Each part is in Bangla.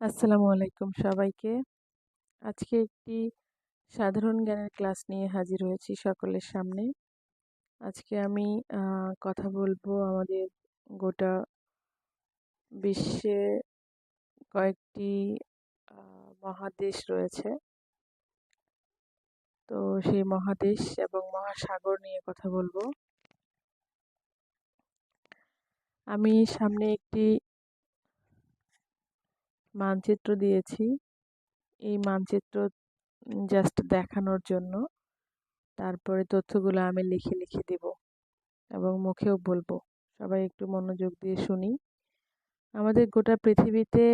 আসসালামু আলাইকুম সবাইকে। আজকে একটি সাধারণ জ্ঞানের ক্লাস নিয়ে হাজির হয়েছি সকলের সামনে। আজকে আমি কথা বলব আমাদের গোটা বিশ্বে কয়েকটি মহাদেশ রয়েছে। তো সেই মহাদেশ এবং মহাসাগর নিয়ে কথা বলব। আমি সামনে একটি মানচিত্র দিয়েছি। এই মানচিত্র জাস্ট দেখানোর জন্য। তারপরে তথ্যগুলো আমি লিখে লিখে দেব এবং মুখেও বলব। সবাই একটু মনোযোগ দিয়ে শুনি। আমাদের গোটা পৃথিবীতে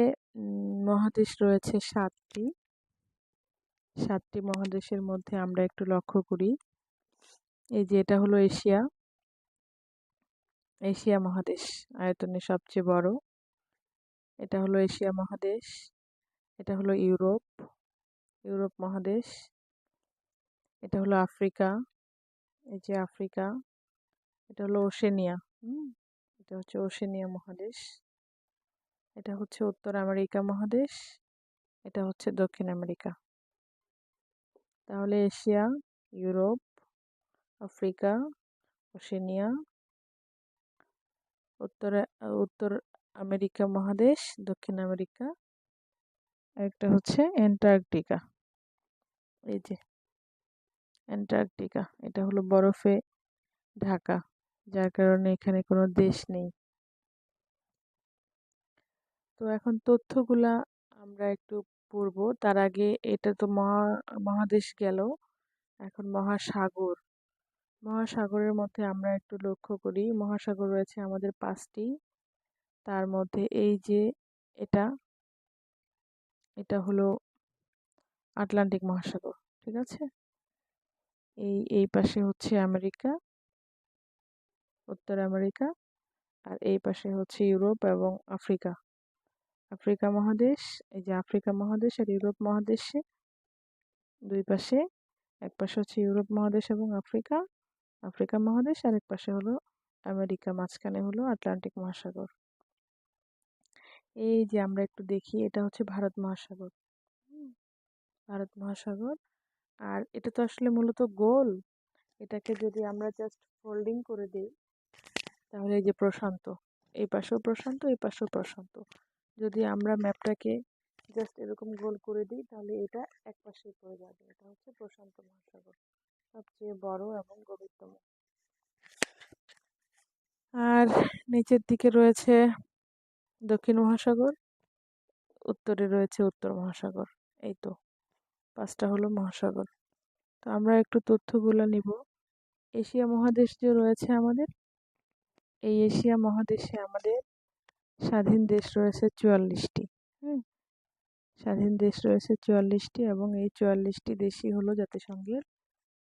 মহাদেশ রয়েছে সাতটি। সাতটি মহাদেশের মধ্যে আমরা একটু লক্ষ্য করি। এই যে এটা হলো এশিয়া। এশিয়া মহাদেশ, আয়তনে সবচেয়ে বড়। এটা হলো এশিয়া মহাদেশ, এটা হলো ইউরোপ ইউরোপ মহাদেশ, এটা হলো আফ্রিকা, এই যে আফ্রিকা, এটা হলো ওশেনিয়া এটা হচ্ছে ওশেনিয়া মহাদেশ, এটা হচ্ছে উত্তর আমেরিকা মহাদেশ, এটা হচ্ছে দক্ষিণ আমেরিকা। তাহলে এশিয়া, ইউরোপ, আফ্রিকা, ওশেনিয়া, উত্তর উত্তর আমেরিকা মহাদেশ, দক্ষিণ আমেরিকা একটা হচ্ছে অ্যান্টার্কটিকা। এই যে অ্যান্টার্কটিকা, এটা হলো বরফে ঢাকা, যার কারণে এখানে কোনো দেশ নেই। তো এখন তথ্যগুলা আমরা একটু পড়ব। তার আগে এটা তো মহা, মহাদেশ গেল, এখন মহাসাগর। মহাসাগরের মধ্যে আমরা একটু লক্ষ্য করি। মহাসাগর রয়েছে আমাদের পাঁচটি। তার মধ্যে এই যে এটা এটা হলো আটলান্টিক মহাসাগর, ঠিক আছে? এই এই পাশে হচ্ছে আমেরিকা, উত্তর আমেরিকা, আর এই পাশে হচ্ছে ইউরোপ এবং আফ্রিকা। আফ্রিকা মহাদেশ, এই যে আফ্রিকা মহাদেশ আর ইউরোপ মহাদেশে দুই পাশে, এক পাশে হচ্ছে ইউরোপ মহাদেশ এবং আফ্রিকা আফ্রিকা মহাদেশ, আর এক পাশে হলো আমেরিকা, মাঝখানে হলো আটলান্টিক মহাসাগর। এই যে আমরা একটু দেখি, এটা হচ্ছে ভারত মহাসাগর। ভারত মহাসাগর। আর এটা তো আসলে মূলত গোল। এটাকে যদি আমরা জাস্ট ফোল্ডিং করে দিই, তাহলে এই যে প্রশান্ত, এই পাশেও প্রশান্ত, এই পাশেও প্রশান্ত। যদি আমরা ম্যাপটাকে জাস্ট এরকম গোল করে দিই, তাহলে এটা এক পাশে পড়ে যাবে। এটা হচ্ছে প্রশান্ত মহাসাগর, সবচেয়ে বড় এবং গভীরতম। আর নিচের দিকে রয়েছে দক্ষিণ মহাসাগর, উত্তরে রয়েছে উত্তর মহাসাগর। এই তো, পাঁচটা হলো মহাসাগর। তো আমরা একটু তথ্যগুলো নিব। এশিয়া মহাদেশ যে রয়েছে আমাদের, এই এশিয়া মহাদেশে আমাদের স্বাধীন দেশ রয়েছে চুয়াল্লিশটি, হুম? স্বাধীন দেশ রয়েছে চুয়াল্লিশটি এবং এই চুয়াল্লিশটি দেশই হলো জাতিসংঘের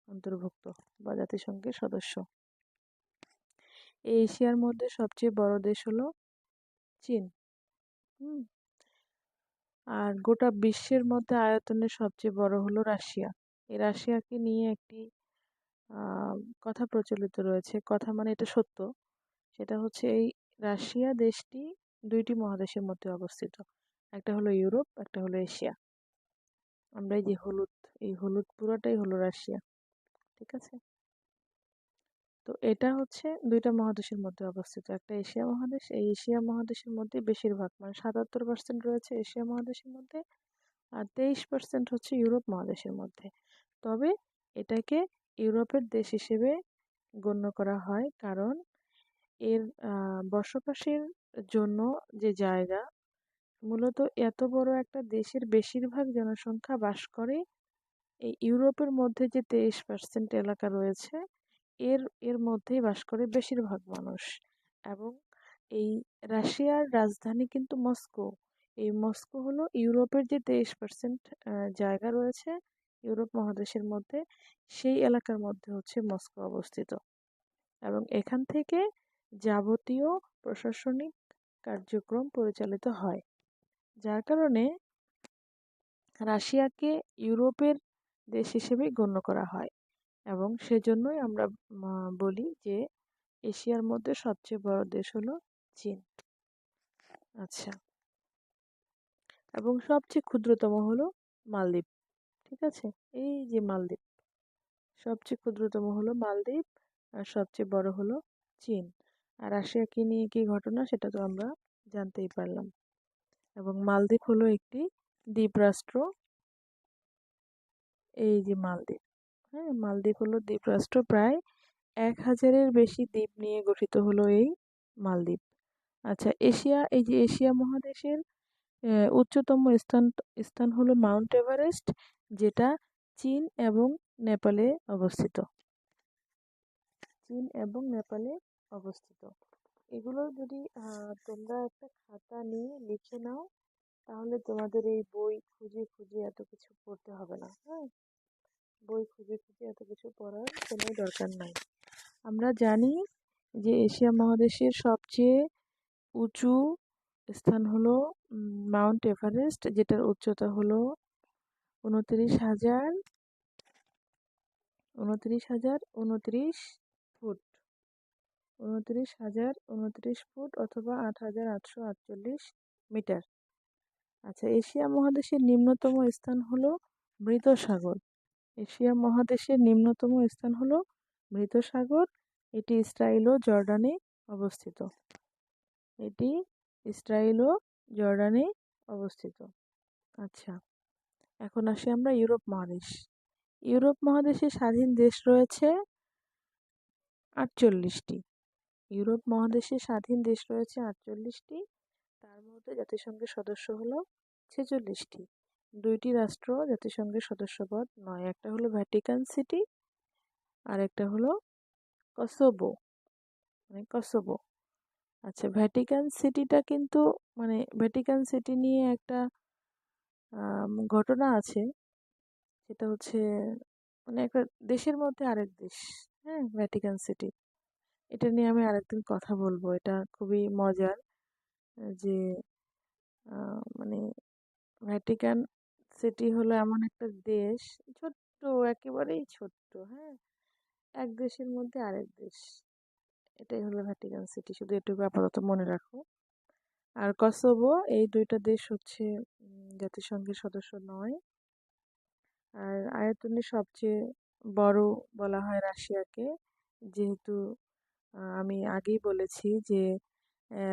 অন্তর্ভুক্ত বা জাতিসংঘের সদস্য। এই এশিয়ার মধ্যে সবচেয়ে বড় দেশ হলো চীন হুম। আর গোটা বিশ্বের মধ্যে আয়তনে সবচেয়ে বড় হলো রাশিয়া। এই রাশিয়াকে নিয়ে একটি কথা প্রচলিত রয়েছে। কথা মানে এটা সত্য। সেটা হচ্ছে এই রাশিয়া দেশটি দুইটি মহাদেশের মধ্যে অবস্থিত। একটা হলো ইউরোপ, একটা হলো এশিয়া। আমরা এই যে হলুদ, এই হলুদ পুরোটাই হলো রাশিয়া। ঠিক আছে? তো এটা হচ্ছে দুইটা মহাদেশের মধ্যে অবস্থিত। একটা এশিয়া মহাদেশ, এই এশিয়া মহাদেশের মধ্যে বেশিরভাগ মানে সাতাত্তর পার্সেন্ট রয়েছে এশিয়া মহাদেশের মধ্যে আর তেইশ পার্সেন্ট হচ্ছে ইউরোপ মহাদেশের মধ্যে। তবে এটাকে ইউরোপের দেশ হিসেবে গণ্য করা হয় কারণ এর বসবাসের জন্য যে জায়গা, মূলত এত বড় একটা দেশের বেশিরভাগ জনসংখ্যা বাস করে এই ইউরোপের মধ্যে যে তেইশ পার্সেন্ট এলাকা রয়েছে এর এর মধ্যেই বাস করে বেশিরভাগ মানুষ। এবং এই রাশিয়ার রাজধানী কিন্তু মস্কো। এই মস্কো হলো ইউরোপের যে তেইশ পার্সেন্ট জায়গা রয়েছে ইউরোপ মহাদেশের মধ্যে, সেই এলাকার মধ্যে হচ্ছে মস্কো অবস্থিত। এবং এখান থেকে যাবতীয় প্রশাসনিক কার্যক্রম পরিচালিত হয়। যার কারণে রাশিয়াকে ইউরোপের দেশ হিসেবে গণ্য করা হয়। এবং সেজন্যই আমরা বলি যে এশিয়ার মধ্যে সবচেয়ে বড় দেশ হলো চীন। আচ্ছা। এবং সবচেয়ে ক্ষুদ্রতম হলো মালদ্বীপ, ঠিক আছে? এই যে মালদ্বীপ, সবচেয়ে ক্ষুদ্রতম হলো মালদ্বীপ আর সবচেয়ে বড় হলো চীন। আর রাশিয়াকে নিয়ে কী ঘটনা সেটা তো আমরা জানতেই পারলাম। এবং মালদ্বীপ হলো একটি দ্বীপরাষ্ট্র। এই যে মালদ্বীপ। হ্যাঁ মালদ্বীপ হলো দ্বীপরাষ্ট্র প্রায় এক হাজারের বেশি দ্বীপ নিয়ে গঠিত হলো এই মালদ্বীপ। আচ্ছা এশিয়া, এই যে এশিয়া মহাদেশের উচ্চতম স্থান স্থান হলো মাউন্ট এভারেস্ট, যেটা চীন এবং নেপালে অবস্থিত। চীন এবং নেপালে অবস্থিত। এগুলো যদি তোমরা একটা খাতা নিয়ে লিখে নাও, তাহলে তোমাদের এই বই খুঁজে খুঁজে এত কিছু পড়তে হবে না হ্যাঁ? বই খুঁজে খুঁজে এত কিছু পড়ার কোনো দরকার নাই। আমরা জানি যে এশিয়া মহাদেশের সবচেয়ে উঁচু স্থান হলো মাউন্ট এভারেস্ট, যেটার উচ্চতা হলো উনত্রিশ হাজার উনত্রিশ হাজার উনত্রিশ ফুট। উনত্রিশ হাজার উনত্রিশ ফুট অথবা আট হাজার আটশো আটচল্লিশ মিটার। আচ্ছা এশিয়া মহাদেশের নিম্নতম স্থান হলো মৃত সাগর এশিয়া মহাদেশের নিম্নতম স্থান হলো মৃত সাগর এটি ইসরায়েল ও জর্ডানে অবস্থিত। এটি ইসরায়েল ও জর্ডানে অবস্থিত। আচ্ছা এখন আসি আমরা ইউরোপ মহাদেশ। ইউরোপ মহাদেশে স্বাধীন দেশ রয়েছে আটচল্লিশটি। ইউরোপ মহাদেশে স্বাধীন দেশ রয়েছে আটচল্লিশটি। তার মধ্যে জাতিসংঘের সদস্য হলো ছেচল্লিশটি। দুইটি রাষ্ট্র জাতিসংঘের সদস্যপদ নয়, একটা হলো ভ্যাটিকান সিটি আর একটা হলো কসোবো মানে কসোবো আচ্ছা ভ্যাটিকান সিটিটা কিন্তু মানে ভ্যাটিকান সিটি নিয়ে একটা ঘটনা আছে। সেটা হচ্ছে মানে একটা দেশের মধ্যে আরেক দেশ হ্যাঁ ভ্যাটিকান সিটি এটা নিয়ে আমি আরেকদিন কথা বলব, এটা খুবই মজার যে মানে ভ্যাটিকান সিটি হলো এমন একটা দেশ, ছোট্ট, একেবারেই ছোট্ট হ্যাঁ? এক দেশের মধ্যে আরেক দেশ। এটাই হলো ভ্যাটিকান সিটি শুধু এটুকু আপাতত মনে রাখো। আর কসোভো এই দুইটা দেশ হচ্ছে জাতিসংঘের সদস্য নয়। আর আয়তনে সবচেয়ে বড় বলা হয় রাশিয়াকে, যেহেতু আমি আগেই বলেছি যে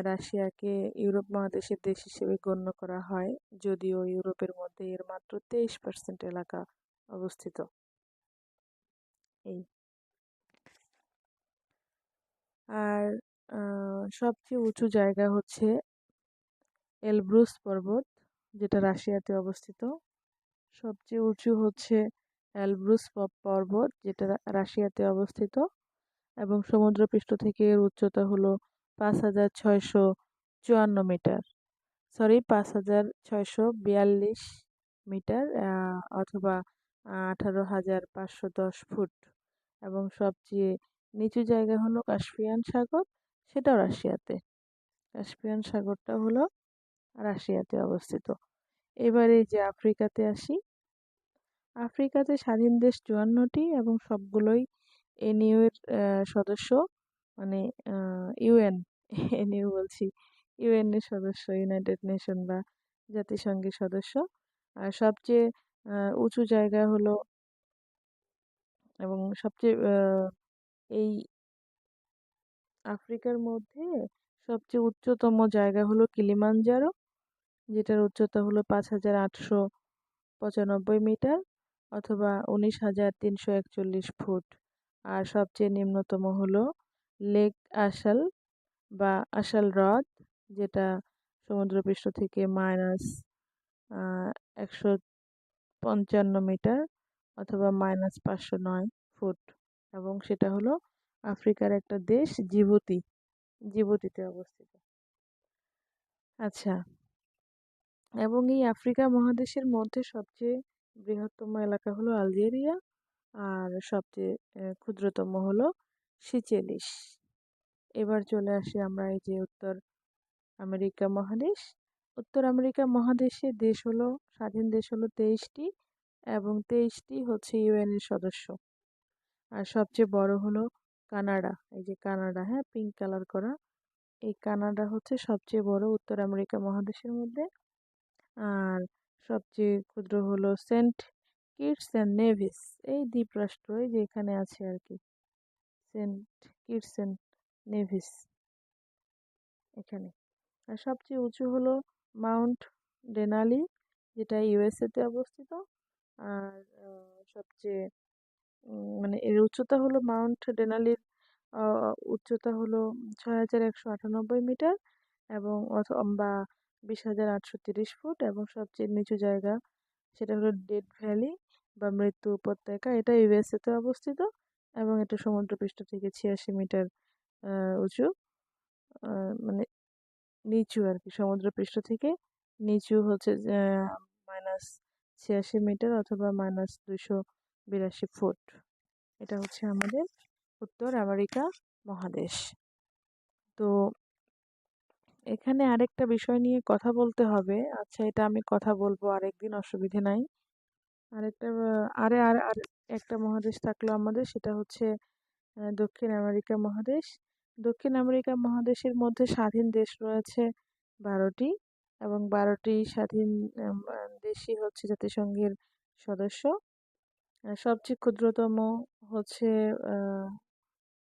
রাশিয়াকে ইউরোপ মহাদেশের দেশ হিসেবে গণ্য করা হয়, যদিও ইউরোপের মধ্যে এর মাত্র তেইশ পার্সেন্ট এলাকা অবস্থিত। এই। আর সবচেয়ে উঁচু জায়গা হচ্ছে এলব্রুস পর্বত, যেটা রাশিয়াতে অবস্থিত। সবচেয়ে উঁচু হচ্ছে এলব্রুস পর্বত, যেটা রাশিয়াতে অবস্থিত। এবং সমুদ্রপৃষ্ঠ থেকে এর উচ্চতা হলো পাঁচ হাজার ছয়শো চুয়ান্ন মিটার। সরি, পাঁচ হাজার ছয়শো বিয়াল্লিশ মিটার অথবা আঠারো হাজার পাঁচশো দশ ফুট। এবং সবচেয়ে নিচু জায়গা হলো কাস্পিয়ান সাগর, সেটাও রাশিয়াতে। কাস্পিয়ান সাগরটা হলো রাশিয়াতে অবস্থিত। এবারে যে আফ্রিকাতে আসি। আফ্রিকাতে স্বাধীন দেশ চুয়ান্নটি এবং সবগুলোই এনইউ এর সদস্য। মানে ইউএন এনইউ বলছি। ইউএন এর সদস্য, ইউনাইটেড নেশন বা জাতিসংঘের সদস্য। আর সবচেয়ে উঁচু জায়গা হলো এবং সবচেয়ে এই আফ্রিকার মধ্যে সবচেয়ে উচ্চতম জায়গা হলো কিলিমানজারো যেটার উচ্চতা হলো পাঁচ হাজার আটশো পঁচানব্বই মিটার অথবা উনিশ হাজার তিনশো একচল্লিশ ফুট। আর সবচেয়ে নিম্নতম হলো লেক আসাল বা আসাল হ্রদ, যেটা সমুদ্রপৃষ্ঠ থেকে মাইনাস একশো পঞ্চান্ন মিটার অথবা মাইনাস পাঁচশো নয় ফুট। এবং সেটা হলো আফ্রিকার একটা দেশ, জিবুতি, জিবুতিতে অবস্থিত। আচ্ছা। এবং এই আফ্রিকা মহাদেশের মধ্যে সবচেয়ে বৃহত্তম এলাকা হলো আলজেরিয়া, আর সবচেয়ে ক্ষুদ্রতম হলো সিচেলিস এবার চলে আসি আমরা এই যে উত্তর আমেরিকা মহাদেশ। উত্তর আমেরিকা মহাদেশে দেশ হলো, স্বাধীন দেশ হলো তেইশটি এবং তেইশটি হচ্ছে ইউএনের সদস্য। আর সবচেয়ে বড় হলো কানাডা। এই যে কানাডা হ্যাঁ পিঙ্ক কালার করা। এই কানাডা হচ্ছে সবচেয়ে বড় উত্তর আমেরিকা মহাদেশের মধ্যে। আর সবচেয়ে ক্ষুদ্র হলো সেন্ট কিটস অ্যান্ড নেভিস, এই দ্বীপরাষ্ট্র এই যে এখানে আছে আর কি। সেন্ট কিটস অ্যান্ড নেভিস এখানে। আর সবচেয়ে উঁচু হলো মাউন্ট ডেনালি, যেটা ইউএসএতে অবস্থিত। আর সবচেয়ে মানে এর উচ্চতা হলো মাউন্ট ডেনালির উচ্চতা হলো ছয় হাজার একশো আটানব্বই মিটার এবং বা বিশ হাজার আটশো তিরিশ ফুট এবং সবচেয়ে নিচু জায়গা সেটা হলো ডেড ভ্যালি বা মৃত্যু উপত্যকা। এটা ইউএসএতে অবস্থিত। এবং এটা সমুদ্রপৃষ্ঠ থেকে ছিয়াশি মিটার উঁচু। মানে নিচু আর কি সমুদ্রপৃষ্ঠ থেকে নিচু হচ্ছে মাইনাস ছিয়াশি মিটার অথবা মাইনাস দুশো বিরাশি ফুট। এটা হচ্ছে আমাদের উত্তর আমেরিকা মহাদেশ। তো এখানে আরেকটা বিষয় নিয়ে কথা বলতে হবে। আচ্ছা এটা আমি কথা বলব, আরেকদিন অসুবিধে নাই। আরেকটা আরে, আর আর একটা মহাদেশ থাকল আমাদের, সেটা হচ্ছে দক্ষিণ আমেরিকা মহাদেশ। দক্ষিণ আমেরিকা মহাদেশের মধ্যে স্বাধীন দেশ রয়েছে বারোটি এবং বারোটি স্বাধীন দেশই হচ্ছে জাতিসংঘের সদস্য। সবচেয়ে ক্ষুদ্রতম হচ্ছে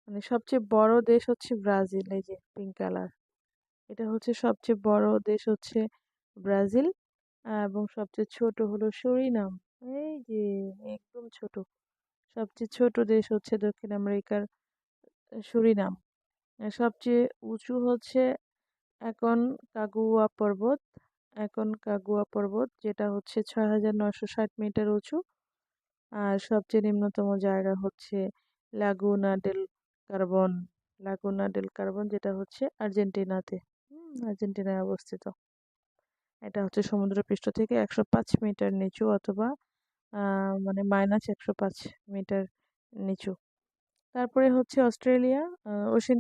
মানে সবচেয়ে বড় দেশ হচ্ছে ব্রাজিল, এই যে পিঙ্ক কালার এটা হচ্ছে সবচেয়ে বড় দেশ হচ্ছে ব্রাজিল এবং সবচেয়ে ছোট হলো সরিনাম। এই যে একদম ছোট। সবচেয়ে ছোট দেশ হচ্ছে দক্ষিণ আমেরিকার সুরিনাম। সবচেয়ে উঁচু হচ্ছে এখন কাগুয়া পর্বত। এখন কাগুয়া পর্বত, যেটা হচ্ছে ছয় হাজার নশো ষাট মিটার উঁচু। আর সবচেয়ে নিম্নতম জায়গা হচ্ছে Laguna del Carbon Laguna del Carbon যেটা হচ্ছে আর্জেন্টিনাতে। আর্জেন্টিনায় অবস্থিত। এটা হচ্ছে সমুদ্রপৃষ্ঠ থেকে একশো পাঁচ মিটার নিচু অথবা মানে মাইনাস একশো পাঁচ মিটার নিচু। তারপরে হচ্ছে অস্ট্রেলিয়া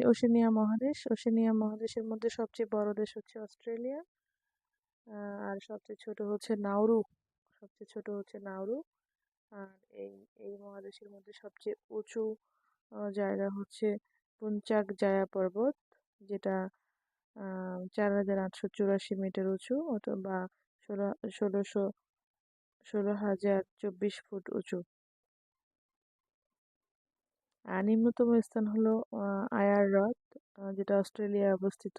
ওশেনিয়া মহাদেশ। ওশেনিয়া মহাদেশের মধ্যে সবচেয়ে বড় দেশ হচ্ছে অস্ট্রেলিয়া। আর সবচেয়ে ছোট হচ্ছে নাউরু। সবচেয়ে ছোট হচ্ছে নাউরু। আর এই এই মহাদেশের মধ্যে সবচেয়ে উঁচু জায়গা হচ্ছে পুঞ্চাক জায়া পর্বত, যেটা চার হাজার আটশো চুরাশি মিটার উঁচু অথবা ষোলো, ষোলোশো, ষোলো হাজার চব্বিশ ফুট উঁচু। আর নিম্নতম স্থান হলো আয়ার হ্রদ যেটা অস্ট্রেলিয়ায় অবস্থিত।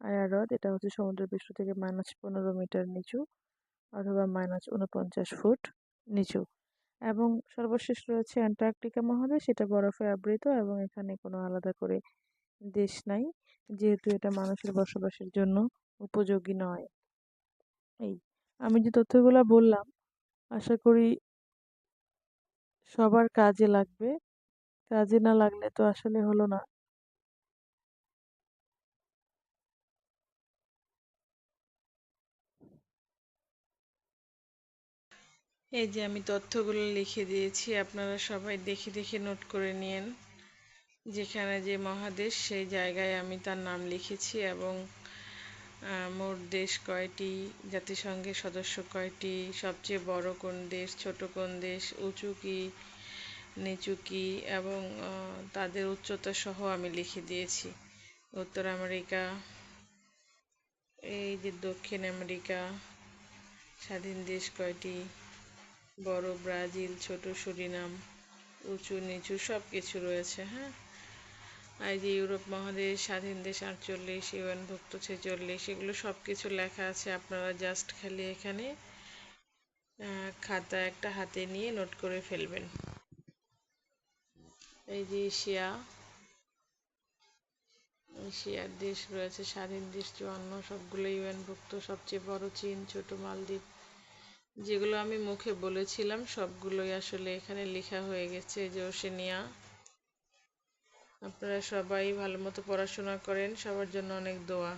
আয়ার হ্রদ, এটা হচ্ছে সমুদ্র পৃষ্ঠ থেকে মাইনাস পনেরো মিটার নিচু অথবা মাইনাস উনপঞ্চাশ ফুট নিচু। এবং সর্বশেষ রয়েছে অ্যান্টার্কটিকা মহাদেশ সেটা বরফে আবৃত এবং এখানে কোনো আলাদা করে দেশ নাই। যেহেতু এটা মানুষের বসবাসের জন্য উপযোগী নয়। এই, আমি যে তথ্যগুলো বললাম, আশা করি সবার কাজে লাগবে। কাজে না লাগলে তো আসলে হলো না। এই যে আমি তথ্যগুলো লিখে দিয়েছি, আপনারা সবাই দেখে দেখে নোট করে নিন যেখানে যে মহাদেশ, সেই জায়গায় আমি তার নাম লিখেছি এবং মোট দেশ কয়টি, জাতিসংঘের সদস্য কয়টি, সবচেয়ে বড় কোন দেশ, ছোট কোন দেশ, উঁচু কি, নিচু কি এবং তাদের উচ্চতা সহ আমি লিখে দিয়েছি। উত্তর আমেরিকা, এই যে দক্ষিণ আমেরিকা, স্বাধীন দেশ কয়টি, বড় ব্রাজিল, ছোট সুরিনাম, উঁচু নিচু সব কিছু রয়েছে হ্যাঁ? আর যে ইউরোপ মহাদেশ, স্বাধীন দেশ আটচল্লিশ ইউএনভুক্ত ছেচল্লিশ, এগুলো সব কিছু লেখা আছে আপনারা জাস্ট খালি এখানে খাতা একটা হাতে নিয়ে নোট করে ফেলবেন। এই যে এশিয়া, এশিয়ার দেশ রয়েছে, স্বাধীন দেশ চুয়ান্ন, সবগুলো ইউএনভুক্ত সবচেয়ে বড় চীন, ছোট মালদ্বীপ, যেগুলো আমি মুখে বলেছিলাম, সবগুলোই আসলে এখানে লেখা হয়ে গেছে যে ওশেনিয়া আপনারা সবাই ভালো মতো পড়াশোনা করেন সবার জন্য অনেক দোয়া।